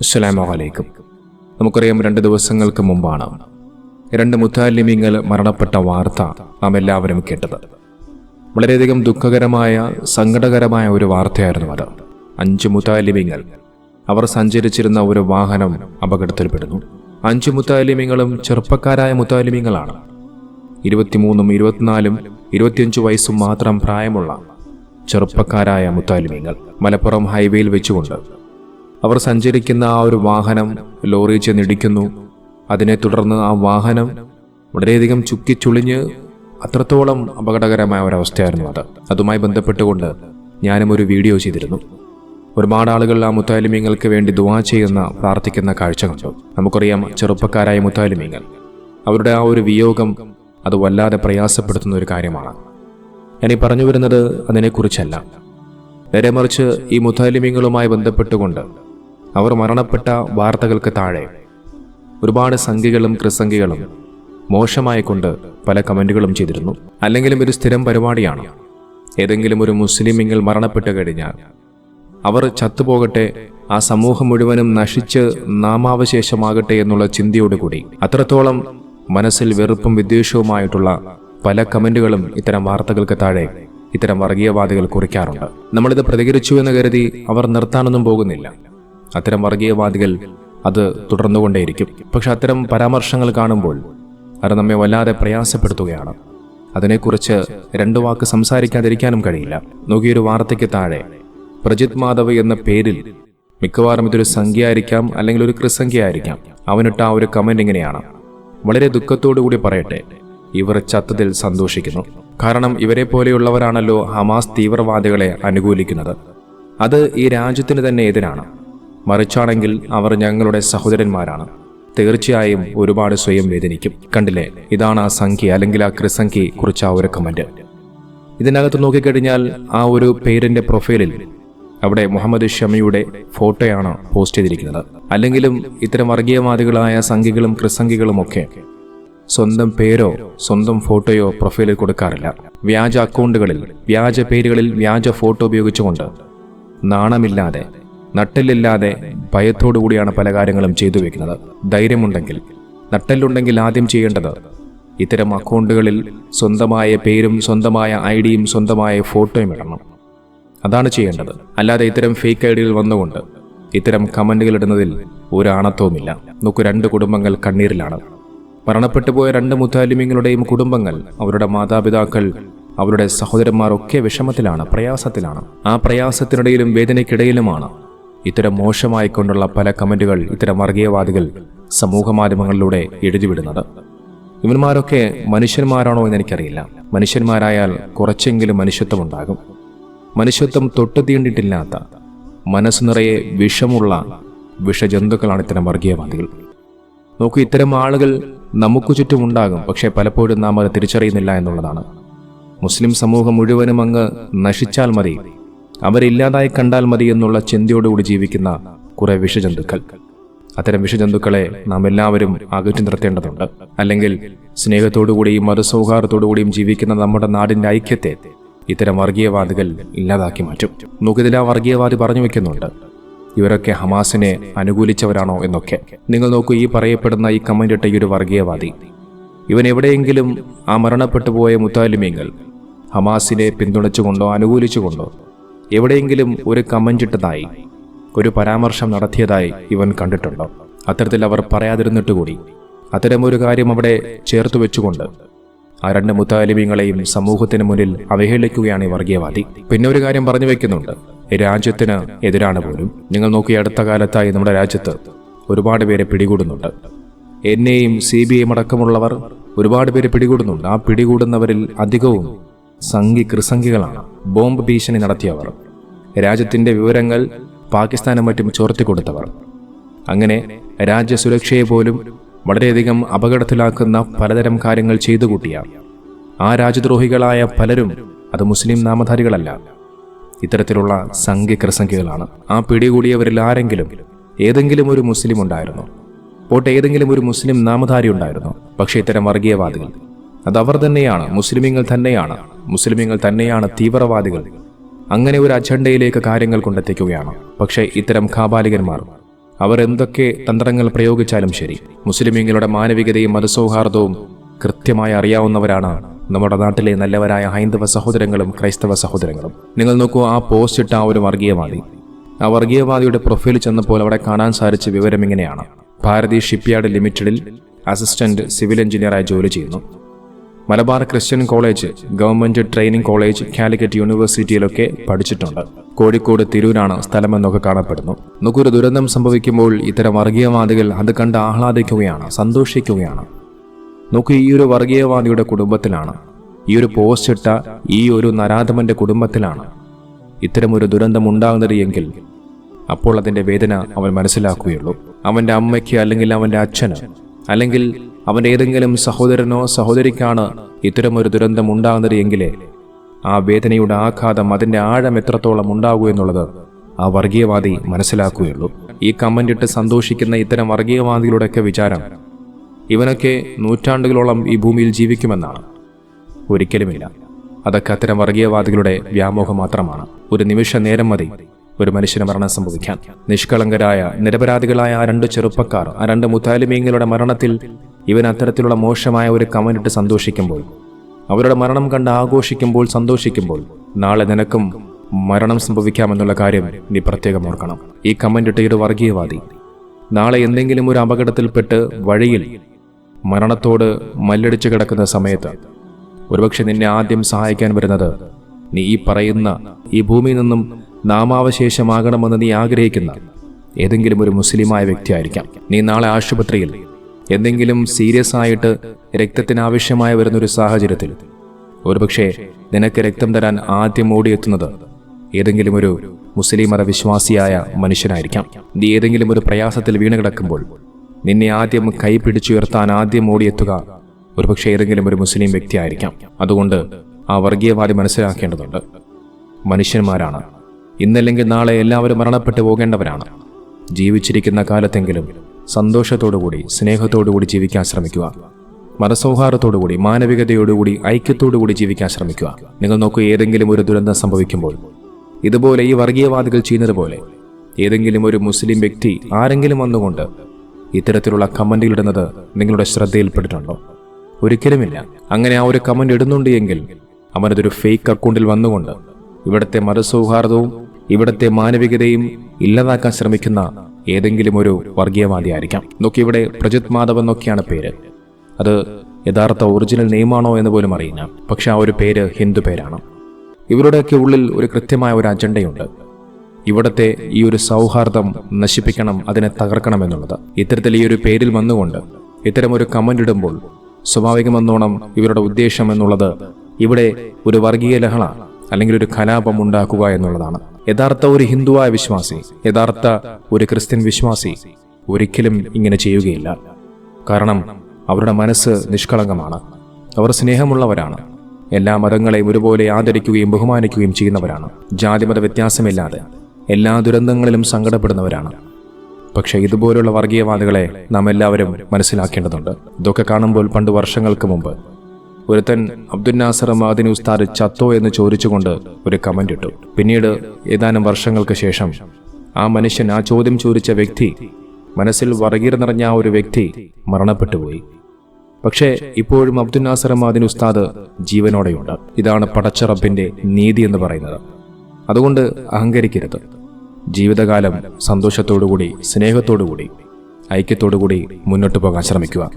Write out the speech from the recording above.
അസ്സലാമു അലൈക്കും. നമുക്കറിയാം രണ്ട് ദിവസങ്ങൾക്ക് മുമ്പാണ് രണ്ട് മുത്താലിമിങ്ങൾ മരണപ്പെട്ട വാർത്ത നാം എല്ലാവരും കേട്ടത്. വളരെയധികം ദുഃഖകരമായ സങ്കടകരമായ ഒരു വാർത്തയായിരുന്നു അത്. അഞ്ച് മുത്താലിമിങ്ങൾ അവർ സഞ്ചരിച്ചിരുന്ന ഒരു വാഹനം അപകടത്തിൽപ്പെടുന്നു. അഞ്ച് മുത്താലിമിങ്ങളും ചെറുപ്പക്കാരായ മുത്താലിമിങ്ങളാണ്. ഇരുപത്തിമൂന്നും ഇരുപത്തിനാലും ഇരുപത്തിയഞ്ച് വയസ്സും മാത്രം പ്രായമുള്ള ചെറുപ്പക്കാരായ മുത്താലിമിങ്ങൾ മലപ്പുറം ഹൈവേയിൽ വെച്ചുകൊണ്ട് അവർ സഞ്ചരിക്കുന്ന ആ ഒരു വാഹനം ലോറി ചെന്നിടിക്കുന്നു. അതിനെ തുടർന്ന് ആ വാഹനം വളരെയധികം ചുക്കിച്ചുളിഞ്ഞ് അത്രത്തോളം അപകടകരമായ ഒരവസ്ഥയായിരുന്നു അത്. അതുമായി ബന്ധപ്പെട്ടുകൊണ്ട് ഞാനും ഒരു വീഡിയോ ചെയ്തിരുന്നു. ഒരുപാട് ആളുകൾ ആ മുത്താലിമീങ്ങൾക്ക് വേണ്ടി ദുവാ ചെയ്യുന്ന പ്രാർത്ഥിക്കുന്ന കാഴ്ച കണ്ടു. നമുക്കറിയാം ചെറുപ്പക്കാരായ മുത്താലിമീങ്ങൾ. അവരുടെ ആ ഒരു വിയോഗം അത് വല്ലാതെ പ്രയാസപ്പെടുത്തുന്ന ഒരു കാര്യമാണ്. ഞാനീ പറഞ്ഞു വരുന്നത് അതിനെക്കുറിച്ചല്ല. നേരെ മറിച്ച് ഈ മുത്താലിമീങ്ങളുമായി ബന്ധപ്പെട്ടുകൊണ്ട് അവർ മരണപ്പെട്ട വാർത്തകൾക്ക് താഴെ ഒരുപാട് സംഖ്യകളും കൃസംഖ്യകളും മോശമായി കൊണ്ട് പല കമന്റുകളും ചെയ്തിരുന്നു. അല്ലെങ്കിലും ഒരു സ്ഥിരം പരിപാടിയാണ്. ഏതെങ്കിലും ഒരു മുസ്ലിമിങ്ങൾ മരണപ്പെട്ടു കഴിഞ്ഞാൽ അവർ ചത്തുപോകട്ടെ ആ സമൂഹം മുഴുവനും നശിച്ച് നാമാവശേഷമാകട്ടെ എന്നുള്ള ചിന്തയോടുകൂടി അത്രത്തോളം മനസ്സിൽ വെറുപ്പും വിദ്വേഷവുമായിട്ടുള്ള പല കമന്റുകളും ഇത്തരം വാർത്തകൾക്ക് താഴെ ഇത്തരം വർഗീയവാദികൾ കുറിക്കാറുണ്ട്. നമ്മളിത് പ്രതികരിച്ചു എന്ന് കരുതി അവർ നിർത്താനൊന്നും പോകുന്നില്ല. അത്തരം വർഗീയവാദികൾ അത് തുടർന്നുകൊണ്ടേയിരിക്കും. പക്ഷെ അത്തരം പരാമർശങ്ങൾ കാണുമ്പോൾ അത് നമ്മെ വല്ലാതെ പ്രയാസപ്പെടുത്തുകയാണ്. അതിനെക്കുറിച്ച് രണ്ടു വാക്ക് സംസാരിക്കാതിരിക്കാനും കഴിയില്ല. നോക്കിയൊരു വാർത്തയ്ക്ക് താഴെ പ്രജിത് മാധവ് എന്ന പേരിൽ മിക്കവാറും ഇതൊരു സംഖ്യ ആയിരിക്കാം അല്ലെങ്കിൽ ഒരു കൃസംഖ്യ ആയിരിക്കാം അവനിട്ട ആ ഒരു കമന്റ് ഇങ്ങനെയാണ്. വളരെ ദുഃഖത്തോടു കൂടി പറയട്ടെ ഇവർ ചത്തതിൽ സന്തോഷിക്കുന്നു. കാരണം ഇവരെ പോലെയുള്ളവരാണല്ലോ ഹമാസ് തീവ്രവാദികളെ അനുകൂലിക്കുന്നത്. അത് ഈ രാജ്യത്തിന് തന്നെ എതിരാണ്. മറിച്ചാണെങ്കിൽ അവർ ഞങ്ങളുടെ സഹോദരന്മാരാണ്. തീർച്ചയായും ഒരുപാട് സ്വയം വേദനിക്കും. കണ്ടില്ലേ? ഇതാണ് ആ സംഖ്യ അല്ലെങ്കിൽ ആ കൃസംഖ്യ കുറിച്ച് ആ ഒരു കമന്റ് ഇതിനകത്ത് നോക്കിക്കഴിഞ്ഞാൽ ആ ഒരു പേരിന്റെ പ്രൊഫൈലിൽ അവിടെ മുഹമ്മദ് ഷമിയുടെ ഫോട്ടോയാണ് പോസ്റ്റ് ചെയ്തിരിക്കുന്നത്. അല്ലെങ്കിലും ഇത്തരം വർഗീയവാദികളായ സംഖ്യകളും കൃസംഖ്യകളും ഒക്കെ സ്വന്തം പേരോ സ്വന്തം ഫോട്ടോയോ പ്രൊഫൈലിൽ കൊടുക്കാറില്ല. വ്യാജ അക്കൗണ്ടുകളിൽ വ്യാജ പേരുകളിൽ വ്യാജ ഫോട്ടോ ഉപയോഗിച്ചുകൊണ്ട് നാണമില്ലാതെ നട്ടെല്ലില്ലാതെ ഭയത്തോടുകൂടിയാണ് പല കാര്യങ്ങളും ചെയ്തു വെക്കുന്നത്. ധൈര്യമുണ്ടെങ്കിൽ നട്ടെല്ലുണ്ടെങ്കിൽ ആദ്യം ചെയ്യേണ്ടത് ഇത്തരം അക്കൗണ്ടുകളിൽ സ്വന്തമായ പേരും സ്വന്തമായ ഐ ഡിയും സ്വന്തമായ ഫോട്ടോയും ഇടണം. അതാണ് ചെയ്യേണ്ടത്. അല്ലാതെ ഇത്തരം ഫേക്ക് ഐ ഡികൾ വന്നുകൊണ്ട് ഇത്തരം കമന്റുകൾ ഇടുന്നതിൽ ഒരു ആണത്വവുമില്ല നോക്കൂ രണ്ട് കുടുംബങ്ങൾ കണ്ണീരിലാണ്. മരണപ്പെട്ടു പോയ രണ്ട് മുത്താലിമ്യങ്ങളുടെയും കുടുംബങ്ങൾ അവരുടെ മാതാപിതാക്കൾ അവരുടെ സഹോദരന്മാർ ഒക്കെ വിഷമത്തിലാണ് പ്രയാസത്തിലാണ്. ആ പ്രയാസത്തിനിടയിലും വേദനയ്ക്കിടയിലുമാണ് ഇത്തരം മോശമായിക്കൊണ്ടുള്ള പല കമന്റുകൾ ഇത്തരം വർഗീയവാദികൾ സമൂഹമാധ്യമങ്ങളിലൂടെ എഴുതിവിടുന്നത്. ഇവന്മാരൊക്കെ മനുഷ്യന്മാരാണോ എന്ന് എനിക്കറിയില്ല മനുഷ്യന്മാരായാൽ കുറച്ചെങ്കിലും മനുഷ്യത്വം ഉണ്ടാകും മനുഷ്യത്വം തൊട്ടു തീണ്ടിട്ടില്ലാത്ത മനസ്സ് നിറയെ വിഷമുള്ള വിഷജന്തുക്കളാണ് ഇത്തരം വർഗീയവാദികൾ. നോക്കൂ ഇത്തരം ആളുകൾ നമുക്ക് ചുറ്റുമുണ്ടാകും പക്ഷേ പലപ്പോഴും നാം അത് തിരിച്ചറിയുന്നില്ല എന്നുള്ളതാണ്. മുസ്ലിം സമൂഹം മുഴുവനും അങ്ങ് നശിച്ചാൽ മതി. അവരില്ലാതായി കണ്ടാൽ മതി എന്നുള്ള ചിന്തയോടുകൂടി ജീവിക്കുന്ന കുറെ വിഷജന്തുക്കൾ. അത്തരം വിഷജന്തുക്കളെ നാം എല്ലാവരും അകറ്റി നിർത്തേണ്ടതുണ്ട്. അല്ലെങ്കിൽ സ്നേഹത്തോടുകൂടിയും മതസൗഹാർദ്ദത്തോടുകൂടിയും ജീവിക്കുന്ന നമ്മുടെ നാടിന്റെ ഐക്യത്തെ ഇത്തരം വർഗീയവാദികൾ ഇല്ലാതാക്കി മാറ്റും. നമുക്കിതിൽ ആ വർഗീയവാദി പറഞ്ഞു വെക്കുന്നുണ്ട് ഇവരൊക്കെ ഹമാസിനെ അനുകൂലിച്ചവരാണോ എന്നൊക്കെ. നിങ്ങൾ നോക്കൂ ഈ പറയപ്പെടുന്ന ഈ കമന്റ് ഇട്ട ഈ ഒരു വർഗീയവാദി. ഇവൻ എവിടെയെങ്കിലും ആ മരണപ്പെട്ടു പോയ മുത്താലിമീങ്ങൾ ഹമാസിനെ പിന്തുണച്ചുകൊണ്ടോ അനുകൂലിച്ചുകൊണ്ടോ എവിടെയെങ്കിലും ഒരു ഇട്ടതായി ഒരു പരാമർശം നടത്തിയതായി ഇവൻ കണ്ടിട്ടുണ്ടോ? അത്തരത്തിൽ അവർ പറയാതിരുന്നിട്ട് കൂടി അത്തരം ഒരു കാര്യം അവിടെ ചേർത്തു വെച്ചുകൊണ്ട് ആ രണ്ട് മുത്താലിമീങ്ങളെയും സമൂഹത്തിന് മുന്നിൽ അവഹേളിക്കുകയാണ് ഈ വർഗീയവാദി. പിന്നെ ഒരു കാര്യം പറഞ്ഞു വെക്കുന്നുണ്ട്. രാജ്യത്തിന് എതിരാണ് പോലും. നിങ്ങൾ നോക്കി അടുത്ത കാലത്തായി നമ്മുടെ രാജ്യത്ത് ഒരുപാട് പേരെ പിടികൂടുന്നുണ്ട്. എന്നെയും സി ബി ഐയും അടക്കമുള്ളവർ ഒരുപാട് പേര് പിടികൂടുന്നുണ്ട്. ആ പിടികൂടുന്നവരിൽ അധികവും സംഘി കൃസംഖികളാണ് ബോംബ് ഭീഷണി നടത്തിയവർ. രാജ്യത്തിന്റെ വിവരങ്ങൾ പാകിസ്ഥാനും മറ്റും ചോർത്തിക്കൊടുത്തവർ അങ്ങനെ രാജ്യസുരക്ഷയെ പോലും വളരെയധികം അപകടത്തിലാക്കുന്ന പലതരം കാര്യങ്ങൾ ചെയ്തു കൂട്ടിയ ആ രാജ്യദ്രോഹികളായ പലരും അത് മുസ്ലിം നാമധാരികളല്ല. ഇത്തരത്തിലുള്ള സംഘ്യക്രസംഖ്യകളാണ് ആ പിടികൂടിയവരിൽ ആരെങ്കിലും ഏതെങ്കിലും ഒരു മുസ്ലിം ഉണ്ടായിരുന്നു. പോട്ടെ ഏതെങ്കിലും ഒരു മുസ്ലിം നാമധാരി ഉണ്ടായിരുന്നു. പക്ഷേ ഇത്തരം വർഗീയവാദികൾ. അത് അവർ തന്നെയാണ്. മുസ്ലിമീങ്ങൾ തന്നെയാണ്. മുസ്ലിമീങ്ങൾ തന്നെയാണ് തീവ്രവാദികൾ. അങ്ങനെ ഒരു അജണ്ടയിലേക്ക് കാര്യങ്ങൾ കൊണ്ടെത്തിക്കുകയാണ്. പക്ഷേ ഇത്തരം കാബാലികന്മാർ അവർ എന്തൊക്കെ തന്ത്രങ്ങൾ പ്രയോഗിച്ചാലും ശരി മുസ്ലിമീങ്ങളുടെ മാനവികതയും മതസൗഹാർദ്ദവും കൃത്യമായി അറിയാവുന്നവരാണ് നമ്മുടെ നാട്ടിലെ നല്ലവരായ ഹൈന്ദവ സഹോദരങ്ങളും ക്രൈസ്തവ സഹോദരങ്ങളും. നിങ്ങൾ നോക്കൂ ആ പോസ്റ്റ് ഇട്ട ആ ഒരു വർഗീയവാദി. ആ വർഗീയവാദിയുടെ പ്രൊഫൈൽ ചെന്നപ്പോൾ അവിടെ കാണാൻ സാധിച്ച വിവരം ഇങ്ങനെയാണ് ഭാരതി ഷിപ്പ്യാർഡ് ലിമിറ്റഡിൽ അസിസ്റ്റന്റ് സിവിൽ എഞ്ചിനീയറായി ജോലി ചെയ്യുന്നു. Malabar Christian college government training college Calicut യൂണിവേഴ്സിറ്റിയിലൊക്കെ പഠിച്ചിട്ടുണ്ട്. കോഴിക്കോട് തിരൂരാണ് സ്ഥലമെന്നൊക്കെ കാണപ്പെടുന്നു. നമുക്കൊരു ദുരന്തം സംഭവിക്കുമ്പോൾ ഇത്തരം വർഗീയവാദികൾ അത് കണ്ട് ആഹ്ലാദിക്കുകയാണ് സന്തോഷിക്കുകയാണ്. നോക്കൂ ഈ ഒരു വർഗീയവാദിയുടെ കുടുംബത്തിലാണ്. ഈ ഒരു പോസ്റ്റ് ഇട്ട ഈ ഒരു നരാധമന്റെ കുടുംബത്തിലാണ് ഇത്തരമൊരു ദുരന്തം ഉണ്ടാകുന്നത് എങ്കിൽ അപ്പോൾ അതിന്റെ വേദന അവൻ മനസ്സിലാക്കുകയുള്ളൂ. അവന്റെ അമ്മയ്ക്ക് അല്ലെങ്കിൽ അവന്റെ അച്ഛന് അല്ലെങ്കിൽ അവന്റെ ഏതെങ്കിലും സഹോദരനോ സഹോദരിക്കാണ് ഇത്തരമൊരു ദുരന്തം ഉണ്ടാകുന്നത് എങ്കിലേ ആ വേദനയുടെ ആഘാതം അതിന്റെ ആഴം എത്രത്തോളം ഉണ്ടാകൂ എന്നുള്ളത് ആ വർഗീയവാദി മനസ്സിലാക്കുകയുള്ളൂ. ഈ കമന്റിട്ട് സന്തോഷിക്കുന്ന ഇത്തരം വർഗീയവാദികളുടെയൊക്കെ വിചാരം ഇവനൊക്കെ നൂറ്റാണ്ടുകളോളം ഈ ഭൂമിയിൽ ജീവിക്കുമെന്നാണ്. ഒരിക്കലുമില്ല. അതൊക്കെ അത്തരം വർഗീയവാദികളുടെ വ്യാമോഹം മാത്രമാണ്. ഒരു നിമിഷ നേരം മതി ഒരു മനുഷ്യന് മരണം സംഭവിക്കാൻ. നിഷ്കളങ്കരായ നിരപരാധികളായ ആ രണ്ട് ചെറുപ്പക്കാർ ആ രണ്ട് മുത്താലിമീങ്ങളുടെ മരണത്തിൽ ഇവൻ അത്തരത്തിലുള്ള മോശമായ ഒരു കമന്റിട്ട് സന്തോഷിക്കുമ്പോൾ അവരുടെ മരണം കണ്ട് ആഘോഷിക്കുമ്പോൾ സന്തോഷിക്കുമ്പോൾ നാളെ നിനക്കും മരണം സംഭവിക്കാമെന്നുള്ള കാര്യം നീ പ്രത്യേകം ഓർക്കണം. ഈ കമന്റ് ഇട്ട ഒരു വർഗീയവാദി. നാളെ എന്തെങ്കിലും ഒരു അപകടത്തിൽപ്പെട്ട് വഴിയിൽ മരണത്തോട് മല്ലടിച്ചു കിടക്കുന്ന സമയത്ത് ഒരുപക്ഷെ നിന്നെ ആദ്യം സഹായിക്കാൻ വരുന്നത് നീ ഈ പറയുന്ന ഈ ഭൂമിയിൽ നിന്നും നാമാവശേഷമാകണമെന്ന് നീ ആഗ്രഹിക്കുന്ന ഏതെങ്കിലും ഒരു മുസ്ലിമായ വ്യക്തിയായിരിക്കാം. നീ നാളെ ആശുപത്രിയിൽ എന്തെങ്കിലും സീരിയസ് ആയിട്ട് രക്തത്തിന് ആവശ്യമായി വരുന്ന ഒരു സാഹചര്യത്തിൽ. ഒരുപക്ഷെ നിനക്ക് രക്തം തരാൻ ആദ്യം ഓടിയെത്തുന്നത് ഏതെങ്കിലും ഒരു മുസ്ലിം മതവിശ്വാസിയായ മനുഷ്യനായിരിക്കാം. നീ ഏതെങ്കിലും ഒരു പ്രയാസത്തിൽ വീണ് കിടക്കുമ്പോൾ നിന്നെ ആദ്യം കൈ പിടിച്ചുയർത്താൻ ആദ്യം ഓടിയെത്തുക ഒരുപക്ഷെ ഏതെങ്കിലും ഒരു മുസ്ലിം വ്യക്തിയായിരിക്കാം. അതുകൊണ്ട് ആ വർഗീയവാദി മനസ്സിലാക്കേണ്ടതുണ്ട്. മനുഷ്യന്മാരാണ്. ഇന്നല്ലെങ്കിൽ നാളെ എല്ലാവരും മരണപ്പെട്ടു പോകേണ്ടവരാണ്. ജീവിച്ചിരിക്കുന്ന കാലത്തെങ്കിലും സന്തോഷത്തോടുകൂടി സ്നേഹത്തോടുകൂടി ജീവിക്കാൻ ശ്രമിക്കുക. മതസൗഹാർദ്ദത്തോടുകൂടി മാനവികതയോടുകൂടി ഐക്യത്തോടുകൂടി ജീവിക്കാൻ ശ്രമിക്കുക. നിങ്ങൾ നോക്കൂ ഏതെങ്കിലും ഒരു ദുരന്തം സംഭവിക്കുമ്പോൾ ഇതുപോലെ ഈ വർഗീയവാദികൾ ചെയ്യുന്നത് പോലെ ഏതെങ്കിലും ഒരു മുസ്ലിം വ്യക്തി ആരെങ്കിലും വന്നുകൊണ്ട് ഇത്തരത്തിലുള്ള കമന്റ് ഇടുന്നത് നിങ്ങളുടെ ശ്രദ്ധയിൽപ്പെട്ടിട്ടുണ്ടോ? ഒരിക്കലുമില്ല. അങ്ങനെ ആ ഒരു കമന്റ് ഇടുന്നുണ്ട് എങ്കിൽ അവനതൊരു ഫേക്ക് അക്കൗണ്ടിൽ വന്നുകൊണ്ട് ഇവിടുത്തെ മതസൗഹാർദ്ദവും ഇവിടുത്തെ മാനവികതയും ഇല്ലാതാക്കാൻ ശ്രമിക്കുന്ന ഏതെങ്കിലും ഒരു വർഗീയവാദി ആയിരിക്കാം നോക്കി ഇവിടെ പ്രജിത് മാധവ് എന്നൊക്കെയാണ് പേര്. അത് യഥാർത്ഥ ഒറിജിനൽ നെയിമാണോ എന്ന് പോലും അറിയില്ല. പക്ഷെ ആ ഒരു പേര് ഹിന്ദു പേരാണ്. ഇവരുടെയൊക്കെ ഉള്ളിൽ ഒരു കൃത്യമായ ഒരു അജണ്ടയുണ്ട്. ഇവിടത്തെ ഈ ഒരു സൗഹാർദ്ദം നശിപ്പിക്കണം അതിനെ തകർക്കണം എന്നുള്ളത്. ഇത്തരത്തിൽ ഈ ഒരു പേരിൽ വന്നുകൊണ്ട് ഇത്തരം ഒരു കമന്റ് ഇടുമ്പോൾ സ്വാഭാവികമെന്നോണം ഇവരുടെ ഉദ്ദേശം എന്നുള്ളത് ഇവിടെ ഒരു വർഗീയ ലഹള അല്ലെങ്കിൽ ഒരു കലാപം ഉണ്ടാക്കുക എന്നുള്ളതാണ്. യഥാർത്ഥ ഒരു ഹിന്ദുവായ വിശ്വാസി യഥാർത്ഥ ഒരു ക്രിസ്ത്യൻ വിശ്വാസി ഒരിക്കലും ഇങ്ങനെ ചെയ്യുകയില്ല. കാരണം അവരുടെ മനസ്സ് നിഷ്കളങ്കമാണ്. അവർ സ്നേഹമുള്ളവരാണ്. എല്ലാ മതങ്ങളെയും ഒരുപോലെ ആദരിക്കുകയും ബഹുമാനിക്കുകയും ചെയ്യുന്നവരാണ്. ജാതിമത വ്യത്യാസമില്ലാതെ എല്ലാ ദുരന്തങ്ങളിലും സങ്കടപ്പെടുന്നവരാണ്. പക്ഷെ ഇതുപോലുള്ള വർഗീയവാദികളെ നാം എല്ലാവരും മനസ്സിലാക്കേണ്ടതുണ്ട്. ഇതൊക്കെ കാണുമ്പോൾ പണ്ട് വർഷങ്ങൾക്ക് മുമ്പ് ഒരുത്തൻ അബ്ദുൽ നാസർ മാദിനി ഉസ്താദ് ചത്തോ എന്ന് ചോദിച്ചുകൊണ്ട് ഒരു കമന്റ് ഇട്ടു. പിന്നീട് ഏതാനും വർഷങ്ങൾക്ക് ശേഷം ആ മനുഷ്യൻ ആ ചോദ്യം ചോദിച്ച വ്യക്തി മനസ്സിൽ വർഗീർ നിറഞ്ഞ ആ ഒരു വ്യക്തി മരണപ്പെട്ടുപോയി പക്ഷേ ഇപ്പോഴും അബ്ദുൽ നാസർ മാദിൻ ഉസ്താദ് ജീവനോടെയുണ്ട്. ഇതാണ് പടച്ച റബ്ബിന്റെ നീതി എന്ന് പറയുന്നത്. അതുകൊണ്ട് അഹങ്കരിക്കരുത്. ജീവിതകാലം സന്തോഷത്തോടുകൂടി സ്നേഹത്തോടുകൂടി ഐക്യത്തോടുകൂടി മുന്നോട്ട് പോകാൻ ശ്രമിക്കുക.